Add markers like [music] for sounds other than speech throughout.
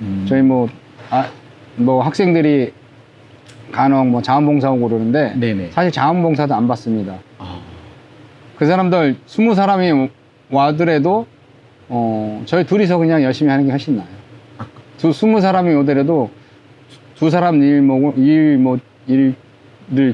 음. 저희 뭐, 아, 뭐 학생들이 간혹 뭐 자원봉사하고 그러는데 네네. 사실 자원봉사도 안 받습니다. 아, 그 사람들 스무 사람이 와더라도 어, 저희 둘이서 그냥 열심히 하는 게 훨씬 나아요. 두 스무 사람이 오더라도 두 사람 일 뭐, 일, 뭐, 일을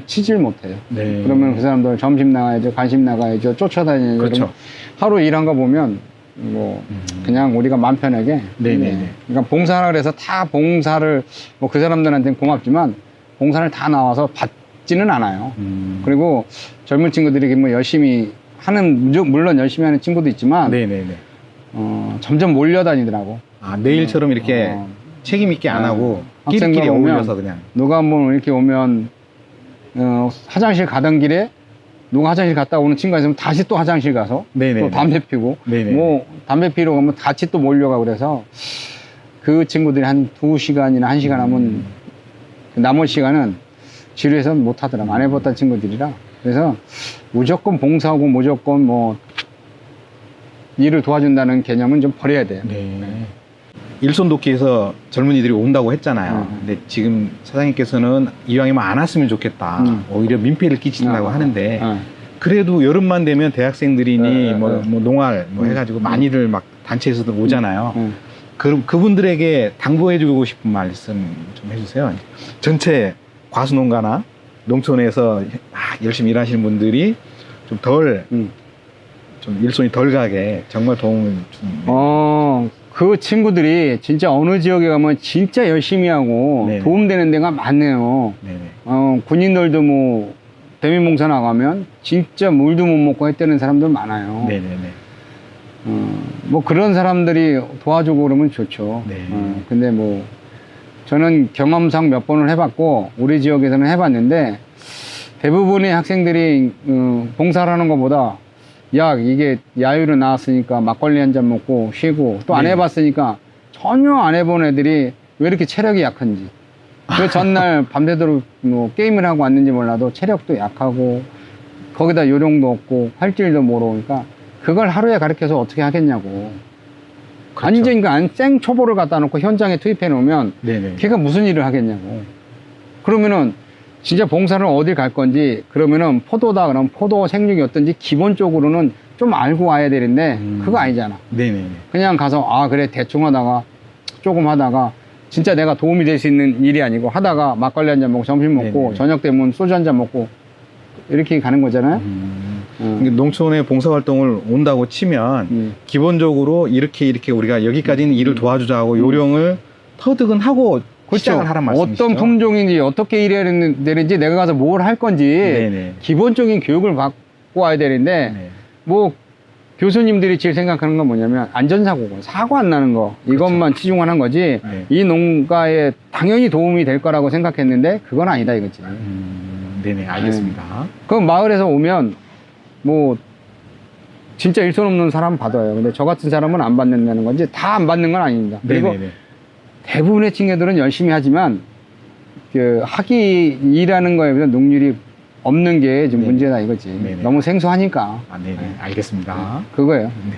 치질 못해요. 네. 그러면 그 사람들 점심 나가야죠, 간식 나가야죠, 쫓아다니죠. 그렇죠. 하루 일한 거 보면 뭐 음. 그냥 우리가 마음 편하게. 네네네. 네. 그러니까 봉사라 그래서 다 봉사를 뭐 그 사람들한테는 고맙지만 봉사를 다 나와서 받지는 않아요. 음. 그리고 젊은 친구들이 뭐 열심히 하는 무- 물론 열심히 하는 친구도 있지만 네네네. 어, 점점 몰려다니더라고. 아, 내일처럼 이렇게 어, 책임 있게 안 어, 하고 끼리끼리 오면 어울려서 그냥. 누가 한번 이렇게 오면 어, 화장실 가던 길에 누가 화장실 갔다 오는 친구가 있으면 다시 또 화장실 가서 네네네. 또 담배 피고 네네. 뭐 담배 피러 가면 같이 또 몰려가 그래서 그 친구들이 한 두 시간이나 한 시간 하면 음. 그 남은 시간은 지루해서 못 하더라고 안 해봤던 친구들이라 그래서 무조건 봉사하고 무조건 뭐 일을 도와준다는 개념은 좀 버려야 돼요. 네. 일손 돕기에서 젊은이들이 온다고 했잖아요. 음. 근데 지금 사장님께서는 이왕이면 안 왔으면 좋겠다. 음. 오히려 민폐를 끼친다고 어, 하는데 어. 그래도 여름만 되면 대학생들이니 네, 뭐, 네. 뭐 농활 뭐 음. 해가지고 많이들 막 단체에서도 오잖아요. 어. 그럼 그분들에게 당부해주고 싶은 말씀 좀 해주세요. 전체 과수농가나 농촌에서 아, 열심히 일하시는 분들이 좀 덜, 음. 좀 일손이 덜 가게 정말 도움을 좀. 어, 그 친구들이 진짜 어느 지역에 가면 진짜 열심히 하고 네네. 도움되는 데가 많네요. 네네. 어, 군인들도 뭐 대민봉사 나가면 진짜 물도 못 먹고 했다는 사람들 많아요. 네네네. 어, 뭐 그런 사람들이 도와주고 그러면 좋죠. 네. 어, 근데 뭐 저는 경험상 몇 번을 해봤고 우리 지역에서는 해봤는데 대부분의 학생들이 어, 봉사를 하는 것보다 야 이게 야유로 나왔으니까 막걸리 한 잔 먹고 쉬고 또 안 네. 해봤으니까 전혀 안 해본 애들이 왜 이렇게 체력이 약한지 그 전날 [laughs] 밤새도록 뭐 게임을 하고 왔는지 몰라도 체력도 약하고 거기다 요령도 없고 활질도 모르니까 그걸 하루에 가르쳐서 어떻게 하겠냐고 그렇죠. 완전 그안 생 초보를 갖다 놓고 현장에 투입해 놓으면 네네. 걔가 무슨 일을 하겠냐고 그러면은 진짜 봉사를 어딜 갈 건지 그러면은 포도다 그러면 포도 생육이 어떤지 기본적으로는 좀 알고 와야 되는데 음. 그거 아니잖아 네네네. 그냥 가서 아 그래 대충 하다가 조금 하다가 진짜 내가 도움이 될 수 있는 일이 아니고 하다가 막걸리 한 잔 먹고 점심 먹고 네네네. 저녁 되면 소주 한 잔 먹고 이렇게 가는 거잖아요 음. 어. 이게 농촌에 봉사활동을 온다고 치면 음. 기본적으로 이렇게 이렇게 우리가 여기까지는 일을 도와주자 하고 요령을 터득은 하고 시작을 하란 말씀이시죠? 그렇죠. 어떤 품종인지 어떻게 일해야 되는지 내가 가서 뭘 할 건지 네네. 기본적인 교육을 받고 와야 되는데 네. 뭐 교수님들이 제일 생각하는 건 뭐냐면 안전사고고 사고 안 나는 거 이것만 치중하는 거지 네. 이 농가에 당연히 도움이 될 거라고 생각했는데 그건 아니다 이거지 음, 네네 알겠습니다. 그 마을에서 오면 뭐 진짜 일손 없는 사람 받아요 근데 저 같은 사람은 안 받는다는 건지 다 안 받는 건 아닙니다 그리고 네네네. 대부분의 친구들은 열심히 하지만 그 학이 일하는 거에 비해서 능률이 없는 게좀 네. 문제다 이거지 네네. 너무 생소하니까 아, 네네 알겠습니다. 그거예요 네.